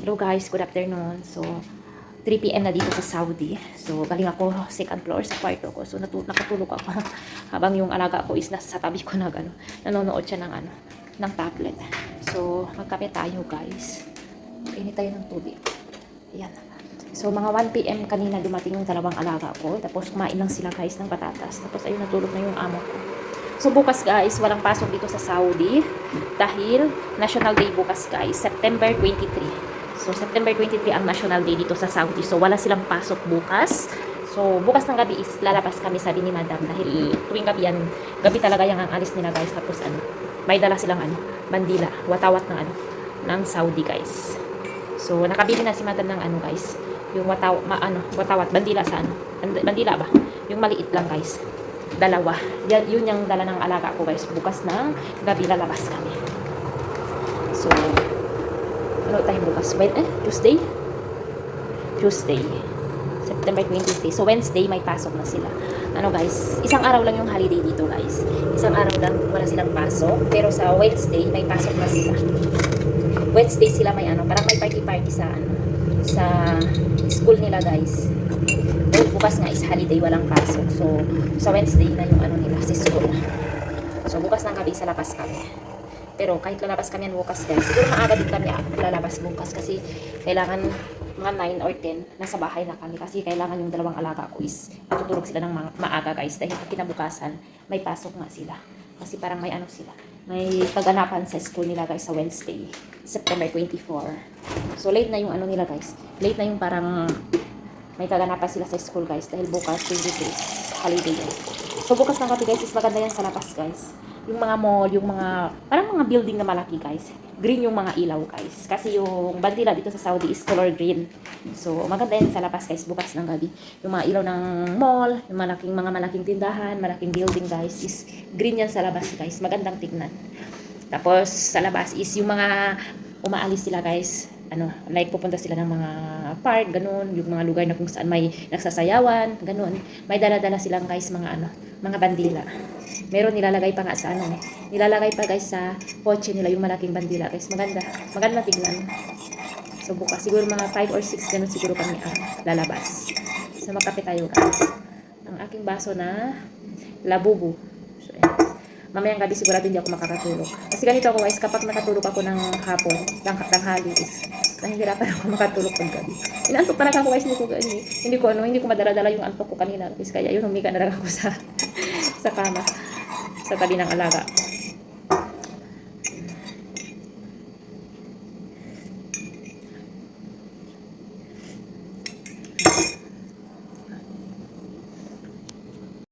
Hello guys, good afternoon. So, 3 p.m. na dito sa Saudi. So, galing ako second floor sa kwarto ko. So, natu- nakatulog ako habang yung alaga ko is nasa tabi ko na ano, nanonood siya ng ano, ng tablet. So, magkape tayo guys. Init tayo ng tubig. Ayan. So, mga 1 p.m. kanina dumating yung dalawang alaga ko. Tapos, kumain lang sila guys ng patatas. Tapos, ayun, natulog na yung amo ko. So, bukas guys, walang pasok dito sa Saudi. Dahil, National Day bukas guys, September 23. So, September 23 ang National Day dito sa Saudi. So, wala silang pasok bukas. So, bukas ng gabi is lalabas kami, sabi ni Madam. Dahil tuwing gabi yan, gabi talaga yung ang alis nila guys. Tapos ano, may dala silang ano, bandila, watawat ng ano, ng Saudi guys. So, nakabili na si Madam ng ano guys, yung wataw, ma, ano, watawat, bandila sa ano, band- bandila ba? Yung maliit lang guys. Dalawa. Yan, yun yung dala ng alaga ko guys. Bukas ng gabi lalabas kami. So, ano tayo bukas? When, eh, Tuesday? Tuesday. September 23. So, Wednesday, may pasok na sila. Ano guys, isang araw lang yung holiday dito guys. Isang araw lang, wala silang pasok. Pero sa Wednesday, may pasok na sila. Wednesday sila may ano, parang may party-party sa ano, sa school nila guys. Bukas nga is holiday, walang pasok. So, sa Wednesday na yung ano nila, sa school. So, bukas ng gabi sa labas kami. Pero kahit lalabas kami yan bukas guys, siguro maaga din kami lalabas bukas kasi kailangan mga 9 or 10, nasa bahay na kami kasi kailangan yung dalawang alaga ko is matutulog sila ng ma- maaga guys dahil kinabukasan may pasok nga sila. Kasi parang may ano sila, may kaganapan sa school nila guys sa Wednesday, September 24. So late na yung ano nila guys, late na yung parang may kaganapan sila sa school guys dahil bukas 23 holiday yun. So bukas ng gabi guys is maganda yan sa labas guys. Yung mga mall, yung mga parang mga building na malaki guys. Green yung mga ilaw guys. Kasi yung bandila dito sa Saudi is color green. So maganda yan sa labas guys bukas ng gabi. Yung mga ilaw ng mall, yung malaking mga malaking tindahan, malaking building guys is green yan sa labas guys. Magandang tignan. Tapos sa labas is yung mga umaalis sila guys ano, like pupunta sila ng mga park, ganun, yung mga lugar na kung saan may nagsasayawan, ganun. May dala-dala silang guys mga ano, mga bandila. Meron nilalagay pa nga sa ano, nilalagay pa guys sa kotse nila yung malaking bandila guys. Maganda, maganda tignan. So bukas siguro mga 5 or 6 ganun siguro kami ang lalabas. So magkape tayo guys. Ang aking baso na labubu. Mamayang gabi sigurado hindi ako makakatulog. Kasi ganito ako guys, kapag nakatulog ako ng hapon, ng tanghali is, nahihirapan ako makatulog pag gabi. Inantok talaga ako guys, hindi ko, hindi, hindi ko, ano, hindi ko madala-dala yung antok ko kanina. Guys, kaya yun, humiga na lang ako sa, sa kama, sa tabi ng alaga.